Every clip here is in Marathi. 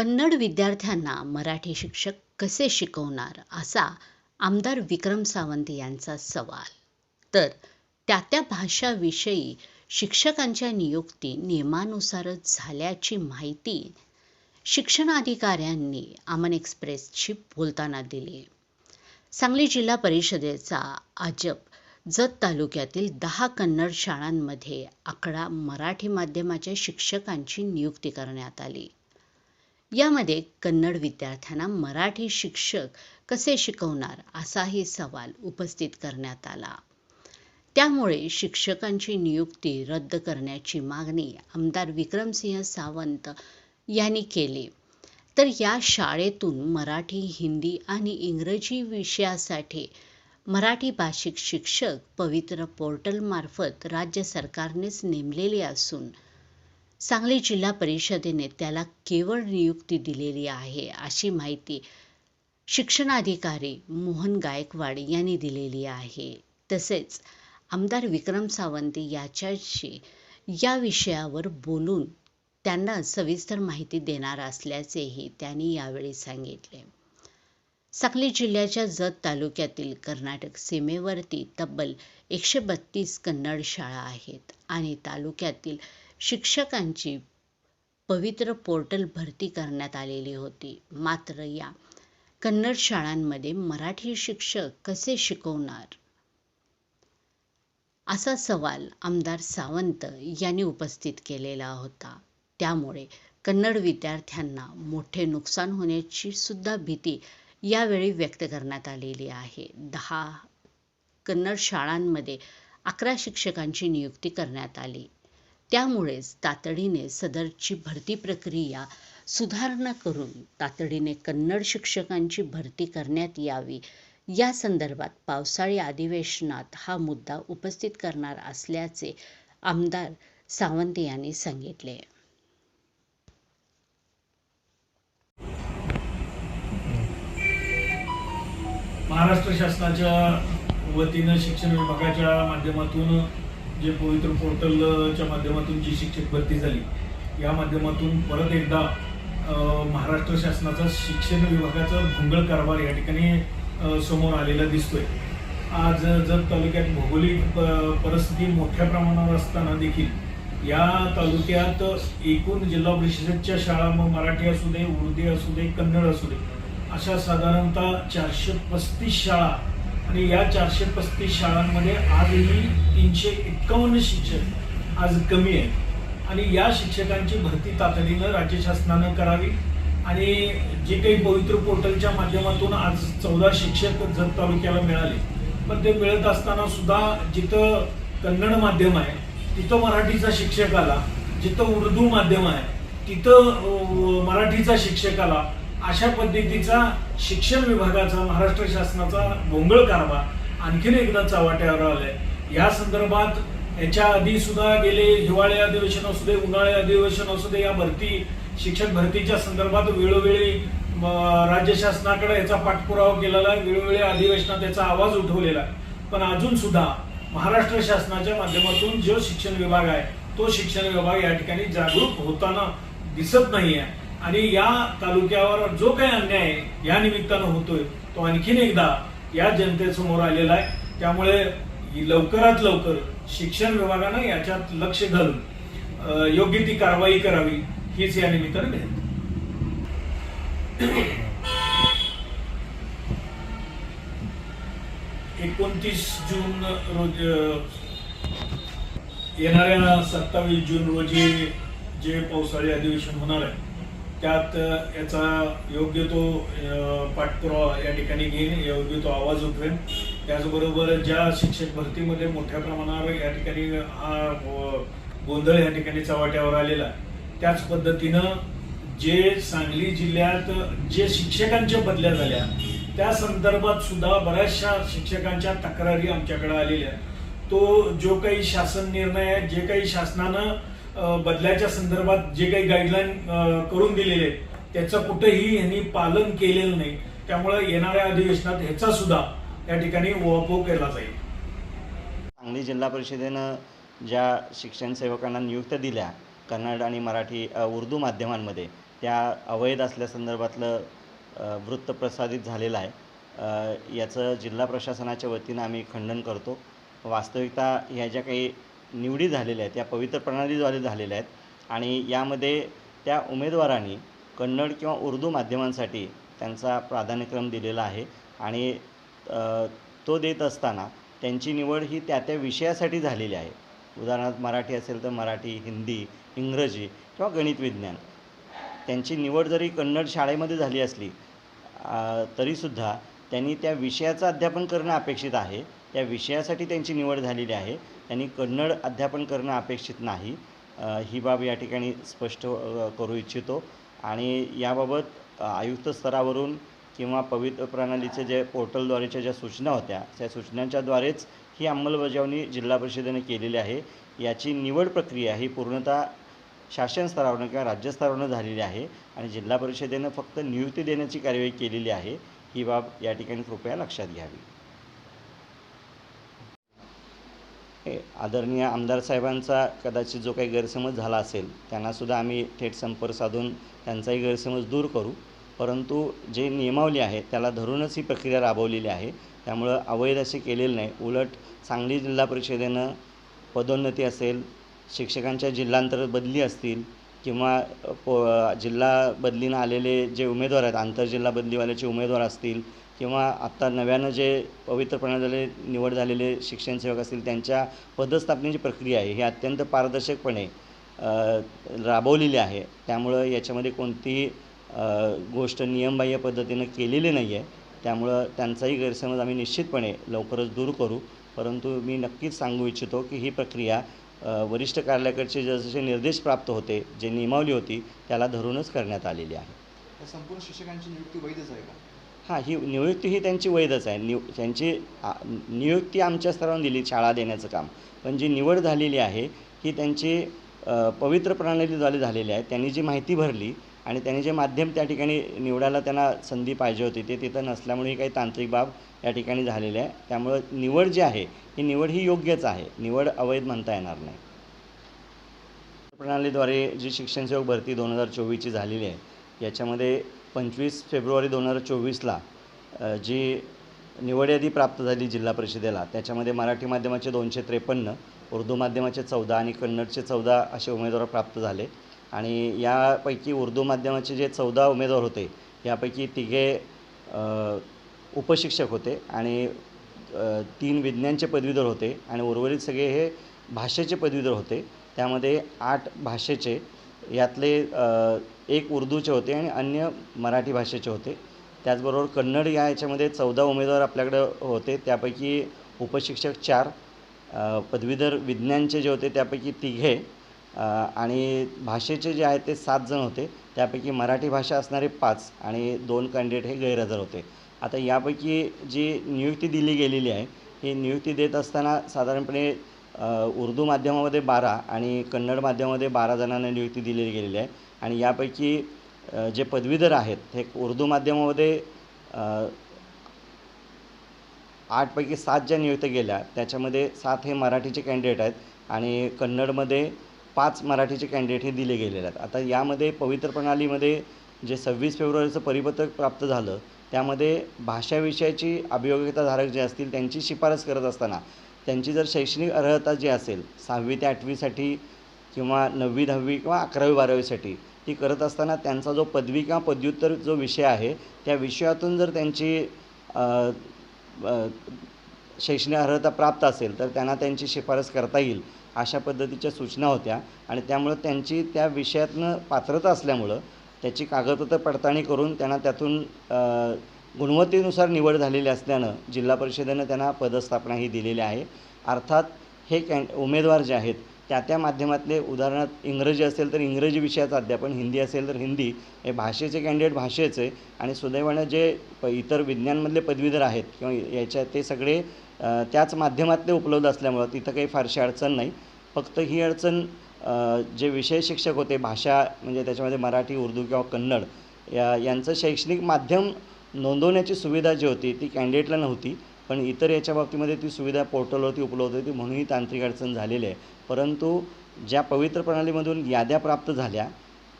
कन्नड विद्यार्थ्यांना मराठी शिक्षक कसे शिकवणार असा आमदार विक्रम सावंत यांचा सवाल. तर त्या त्या भाषाविषयी शिक्षकांच्या नियुक्ती नियमानुसारच झाल्याची माहिती शिक्षणाधिकाऱ्यांनी अमन एक्सप्रेसशी बोलताना दिली. सांगली जिल्हा परिषदेचा अजब जत तालुक्यातील दहा कन्नड शाळांमध्ये अकरा मराठी माध्यमाच्या शिक्षकांची नियुक्ती करण्यात आली. यामध्ये कन्नड विद्यार्थ्यांना मराठी शिक्षक कसे शिकवणार असाही सवाल उपस्थित करण्यात आला. त्यामुळे शिक्षकांची नियुक्ती रद्द करण्याची मागणी आमदार विक्रमसिंह सावंत यांनी केली. तर या शाळेतून मराठी हिंदी आणि इंग्रजी विषयासाठी मराठी भाषिक शिक्षक पवित्र पोर्टलमार्फत राज्य सरकारनेच नेमलेले असून सांगली जिल्हा परिषदेने त्याला केवळ नियुक्ती दिलेली आहे अशी माहिती शिक्षणाधिकारी मोहन गायकवाड यांनी दिलेली आहे. तसेच आमदार विक्रम सावंत याच्याशी या विषयावर बोलून त्यांना सविस्तर माहिती देणार असल्याचेही त्यांनी यावेळी सांगितले. सांगली जिल्ह्याच्या जत तालुक्यातील कर्नाटक सीमेवरती तब्बल एकशे बत्तीस कन्नड शाळा आहेत आणि तालुक्यातील शिक्षकांची पवित्र पोर्टल भरती करण्यात आलेली होती. मात्र या कन्नड शाळांमध्ये मराठी शिक्षक कसे शिकवणार? असा सवाल आमदार सावंत यांनी उपस्थित केलेला होता. त्यामुळे कन्नड विद्यार्थ्यांना मोठे नुकसान होण्याची सुद्धा भीती यावेळी व्यक्त करण्यात आलेली आहे. दहा कन्नड शाळांमध्ये अकरा शिक्षकांची नियुक्ती करण्यात आली. त्यामुळेच तातडीने सदरची भरती प्रक्रिया सुधारणा करून तातडीने कन्नड शिक्षकांची भरती करण्यात यावी. या संदर्भात पावसाळी अधिवेशनात हा मुद्दा उपस्थित करणार असल्याचे आमदार सावंत यांनी सांगितले. महाराष्ट्र शासनाच्या वतीनं शिक्षण विभागाच्या माध्यमातून जे पवित्र पोर्टलच्या माध्यमातून जी शिक्षक भरती झाली या माध्यमातून परत एकदा महाराष्ट्र शासनाचा शिक्षण विभागाचा भोंगळ कारभार या ठिकाणी समोर आलेला दिसतोय. आज जर तालुक्यात भौगोलिक प- परिस्थिती मोठ्या प्रमाणावर असताना देखील या तालुक्यात एकूण जिल्हा परिषदेच्या शाळा मग मराठी असू दे उर्दू असू दे कन्नड असू दे अशा साधारणतः चारशे पस्तीस शाळा आणि या चारशे पस्तीस शाळांमध्ये आजही तीनशे एक्कावन्न शिक्षक आज कमी आहेत. आणि या शिक्षकांची भरती तातडीनं राज्य शासनानं करावी. आणि जे काही पवित्र पोर्टलच्या माध्यमातून आज चौदा शिक्षक जत तालुक्याला मिळाले पण ते मिळत असताना सुद्धा जिथं कन्नड माध्यम आहे तिथं मराठीचा शिक्षक आला जिथं उर्दू माध्यम आहे तिथं मराठीचा शिक्षक आला अशा पद्धतीचा शिक्षण विभागाचा महाराष्ट्र शासनाचा भोंगळ कारभार आणखीन एकदा चव्हाट्यावर आलाय. या संदर्भात याच्या आधी सुद्धा गेले हिवाळी अधिवेशन असू दे उन्हाळी अधिवेशन असू दे या भरती शिक्षक भरतीच्या संदर्भात वेळोवेळी राज्य शासनाकडे याचा पाठपुरावा केलेला आहे. वेळोवेळी अधिवेशनात याचा आवाज उठवलेला आहे. पण अजून सुद्धा महाराष्ट्र शासनाच्या माध्यमातून जो शिक्षण विभाग आहे तो शिक्षण विभाग या ठिकाणी जागरूक होताना दिसत नाही आहे आणि या तालुक्यावर जो काही अन्याय या निमित्तानं होतोय तो आणखीन एकदा या जनतेसमोर आलेला आहे. त्यामुळे लवकरात लवकर शिक्षण विभागानं याच्यात लक्ष घालून योग्य ती कारवाई करावी हीच या निमित्तानं विनंती. एकोणतीस जून रोज येणाऱ्या सत्तावीस जून रोजी जे पावसाळी अधिवेशन होणार आहे त्यात याचा योग्य तो पाठपुरावा या ठिकाणी घेईन योग्य तो आवाज उठवेन. त्याचबरोबर ज्या शिक्षक भरतीमध्ये मोठ्या प्रमाणावर या ठिकाणी हा गोंधळ या ठिकाणी चव्हाट्यावर आलेला त्याच पद्धतीनं जे सांगली जिल्ह्यात जे शिक्षकांच्या बदल्या झाल्या त्या संदर्भात सुद्धा बऱ्याचशा शिक्षकांच्या तक्रारी आमच्याकडे आलेल्या. तो जो काही शासन निर्णय आहे जे काही शासनानं अ, बदल्याच्या संदर्भात जे काही गाईडलाईन करून दिलेले आहेत त्याचं कुठेही यांनी पालन केलेलं नाही. त्यामुळे येणाऱ्या अधिवेशनात ह्याचा सुद्धा या ठिकाणी उहापोह केला जाईल. सांगली जिल्हा परिषदेनं ज्या शिक्षण सेवकांना नियुक्त दिल्या कन्नड आणि मराठी उर्दू माध्यमांमध्ये त्या अवैध असल्यासंदर्भातलं वृत्त प्रसारित झालेलं आहे. याचं जिल्हा प्रशासनाच्या वतीनं आम्ही खंडन करतो. वास्तविकता ह्या ज्या काही निवडी झालेल्या आहेत या पवित्र प्रणालीद्वारे झालेल्या आहेत. आणि यामध्ये त्या उमेदवारांनी कन्नड किंवा उर्दू माध्यमांसाठी त्यांचा प्राधान्यक्रम दिलेला आहे. आणि तो देत असताना त्यांची निवड ही त्या त्या विषयासाठी झालेली आहे. उदाहरणार्थ मराठी असेल तर मराठी हिंदी इंग्रजी किंवा गणित विज्ञान. त्यांची निवड जरी कन्नड शाळेमध्ये झाली असली तरीसुद्धा त्यांनी त्या विषयाचं अध्यापन करणं अपेक्षित आहे. या विषयासाठी त्यांची निवड झालेली आहे. त्यांनी कन्नड अध्यापन करणं अपेक्षित नाही. ही बाब या ठिकाणी स्पष्ट करू इच्छितो. आणि याबाबत आयुक्त स्तरावरून किंवा पवित्र प्रणालीचे जे पोर्टलद्वारेच्या ज्या सूचना होत्या त्या सूचनांच्याद्वारेच ही अंमलबजावणी जिल्हा परिषदेने केलेली आहे. याची निवड प्रक्रिया ही पूर्णतः शासन स्तरावरनं किंवा राज्यस्तरावरनं झालेली आहे आणि जिल्हा परिषदेनं फक्त नियुक्ती देण्याची कार्यवाही केलेली आहे. ही बाब या ठिकाणी कृपया लक्षात घ्यावी. आदरणीय आमदार साहेबांचा कदाचित जो काही गैरसमज झाला असेल त्यांनासुद्धा आम्ही थेट संपर्क साधून त्यांचाही गैरसमज दूर करू. परंतु जे नियमावली आहे त्याला धरूनच ही प्रक्रिया राबवलेली आहे. त्यामुळं अवैध असे केलेलं नाही. उलट सांगली जिल्हा परिषदेनं पदोन्नती असेल शिक्षकांच्या जिल्हांतर्गत बदली असतील किंवा पो जिल्हा बदलीनं आलेले जे उमेदवार आहेत आंतरजिल्हा बदलीवाल्याचे उमेदवार असतील किंवा आत्ता नव्यानं जे पवित्र प्रणालीद्वारे निवड झालेले शिक्षणसेवक असतील त्यांच्या पदस्थापनेची प्रक्रिया आहे ही अत्यंत पारदर्शकपणे राबवलेली आहे. त्यामुळं याच्यामध्ये कोणतीही गोष्ट नियमबाह्य पद्धतीनं केलेली नाही आहे. त्यामुळं त्यांचाही गैरसमज आम्ही निश्चितपणे लवकरच दूर करू. परंतु मी नक्कीच सांगू इच्छितो की ही प्रक्रिया वरिष्ठ कार्यालयाकडचे जसे निर्देश प्राप्त होते जे नियमावली होती त्याला धरूनच करण्यात आलेली आहे. संपूर्ण शिक्षकांची नियुक्ती वैधच आहे का? हां ही नियुक्ती ही त्यांची वैधच आहे. नियु त्यांची नियुक्ती आमच्या स्तरावरून दिली शाळा देण्याचं काम. पण जी निवड झालेली आहे ही त्यांची पवित्र प्रणालीद्वारे झालेली आहे. त्यांनी जी माहिती भरली आणि त्यांनी जे माध्यम त्या ठिकाणी निवडायला त्यांना संधी पाहिजे होती ते तिथं नसल्यामुळे ही काही तांत्रिक बाब या ठिकाणी झालेली आहे. त्यामुळं निवड जी आहे ही निवड ही योग्यच आहे. निवड अवैध म्हणता येणार नाही. प्रणालीद्वारे जी शिक्षणसेवक भरती दोन हजार चोवीसची झालेली आहे याच्यामध्ये पंचवीस फेब्रुवारी दोन हजार चोवीसला जी निवड यादी प्राप्त झाली जिल्हा परिषदेला त्याच्यामध्ये मराठी माध्यमाचे दोनशे त्रेपन्न उर्दू माध्यमाचे चौदा आणि कन्नडचे चौदा असे उमेदवार प्राप्त झाले. आणि यापैकी उर्दू माध्यमाचे जे चौदा उमेदवार होते यापैकी तिघे उपशिक्षक होते आणि तीन विज्ञानचे पदवीधर होते आणि उर्वरित सगळे हे भाषेचे पदवीधर होते. त्यामध्ये आठ भाषेचे यातले एक उर्दूचे होते आणि अन्य मराठी भाषेचे होते. त्याचबरोबर कन्नड या याच्यामध्ये चौदा उमेदवार आपल्याकडं होते. त्यापैकी उपशिक्षक चार पदवीधर विज्ञानचे जे होते त्यापैकी तिघे आणि भाषेचे जे आहेत ते सात जण होते. त्यापैकी मराठी भाषा असणारे पाच आणि दोन कॅन्डिडेट हे गैरहजर होते. आता यापैकी जी नियुक्ती दिली गेलेली आहे ही नियुक्ती देत असताना साधारणपणे उर्दू माध्यमामध्ये बारा आणि कन्नड माध्यमामध्ये बारा जणांना नियुक्ती दिलेली गेलेली आहे. आणि यापैकी जे पदवीधर आहेत हे उर्दू माध्यमामध्ये आठपैकी सात ज्या नियुक्त गेल्या त्याच्यामध्ये सात हे मराठीचे कॅन्डिडेट आहेत आणि कन्नडमध्ये पाच मराठीचे कॅन्डिडेट हे दिले गेलेले आहेत. आता यामध्ये पवित्र प्रणालीमध्ये जे सव्वीस फेब्रुवारीचं परिपत्रक प्राप्त झालं त्यामध्ये भाषाविषयाची अभियोग्यताधारक जे असतील त्यांची शिफारस करत असताना त्यांची जर शैक्षणिक अर्हता जी असेल सहावी ते आठवीसाठी किंवा नववी दहावी किंवा अकरावी बारावीसाठी ती करत असताना त्यांचा जो पदवी किंवा पदव्युत्तर जो विषय आहे त्या विषयातून जर त्यांची शैक्षणिक अर्हता प्राप्त असेल तर त्यांना त्यांची शिफारस करता येईल अशा पद्धतीच्या सूचना होत्या. आणि त्यामुळं त्यांची त्या विषयातनं पात्रता असल्यामुळं त्याची कागदपत्र पडताळणी करून त्यांना त्यातून गुणवत्तेनुसार निवड झालेली असल्यानं जिल्हा परिषदेनं त्यांना पदस्थापना ही दिलेली आहे. अर्थात हे कॅन उमेदवार जे आहेत त्या त्या माध्यमातले उदाहरणार्थ इंग्रजी असेल तर इंग्रजी विषयाचं अध्यापन हिंदी असेल तर हिंदी हे भाषेचे कॅन्डिडेट भाषेचे. आणि सुदैवानं जे प इतर विज्ञानमधले पदवीधर आहेत किंवा याच्या ते सगळे त्याच माध्यमातले उपलब्ध असल्यामुळं तिथं काही फारशी अडचण नाही. फक्त ही अडचण जे विषय शिक्षक होते भाषा म्हणजे त्याच्यामध्ये मराठी उर्दू किंवा कन्नड या यांचं शैक्षणिक माध्यम नोंदवण्याची सुविधा जी होती ती कॅन्डिडेटला नव्हती. पण इतर याच्या बाबतीमध्ये ती सुविधा पोर्टलवरती उपलब्ध होती म्हणून ही तांत्रिक अडचण झालेली आहे. परंतु ज्या पवित्र प्रणालीमधून याद्या प्राप्त झाल्या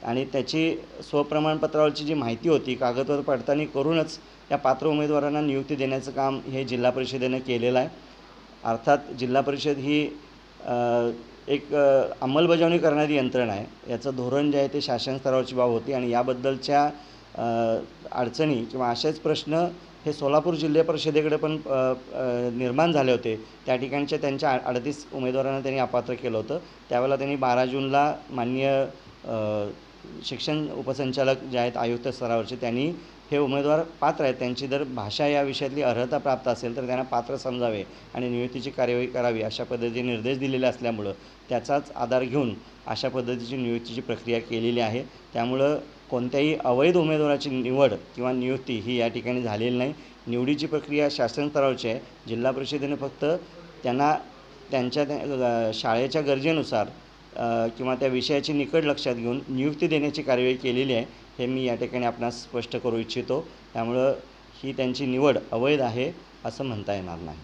आणि त्याची स्वप्रमाणपत्रावरची जी माहिती होती कागदपत्र पडताळणी करूनच या पात्र उमेदवारांना नियुक्ती देण्याचं काम हे जिल्हा परिषदेनं केलेलं आहे. अर्थात जिल्हा परिषद ही एक अंमलबजावणी करणारी यंत्रणा आहे. याचं धोरण जे आहे ते शासन स्तरावरची बाब होती आणि याबद्दलच्या अडचणी किंवा असेच प्रश्न हे सोलापूर जिल्हा परिषदेकडे पण निर्माण झाले होते. त्या ठिकाणच्या त्यांच्या अडतीस उमेदवारांना त्यांनी अपात्र केलं होतं. त्यावेळेला त्यांनी बारा जूनला माननीय शिक्षण उपसंचालक जे आहेत आयुक्त स्तरावरचे त्यांनी हे उमेदवार पात्र आहेत. त्यांची जर भाषा या विषयातली अर्हता प्राप्त असेल तर त्यांना पात्र समजावे आणि नियुक्तीची कार्यवाही करावी अशा पद्धतीचे निर्देश दिलेले असल्यामुळं त्याचाच आधार घेऊन अशा पद्धतीची नियुक्तीची प्रक्रिया केलेली आहे. त्यामुळं कोणत्याही अवैध उमेदवाराची निवड किंवा नियुक्ती ही या ठिकाणी झालेली नाही. निवडीची प्रक्रिया शासन स्तरावरची आहे. जिल्हा परिषदेने फक्त त्यांना त्यांच्या त्या शाळेच्या गरजेनुसार किंवा त्या विषयाची निकड लक्षात घेऊन नियुक्ती देण्याची कार्यवाही केलेली आहे हे मी या ठिकाणी आपणास स्पष्ट करू इच्छितो. त्यामुळं ही त्यांची निवड अवैध आहे असं म्हणता येणार नाही.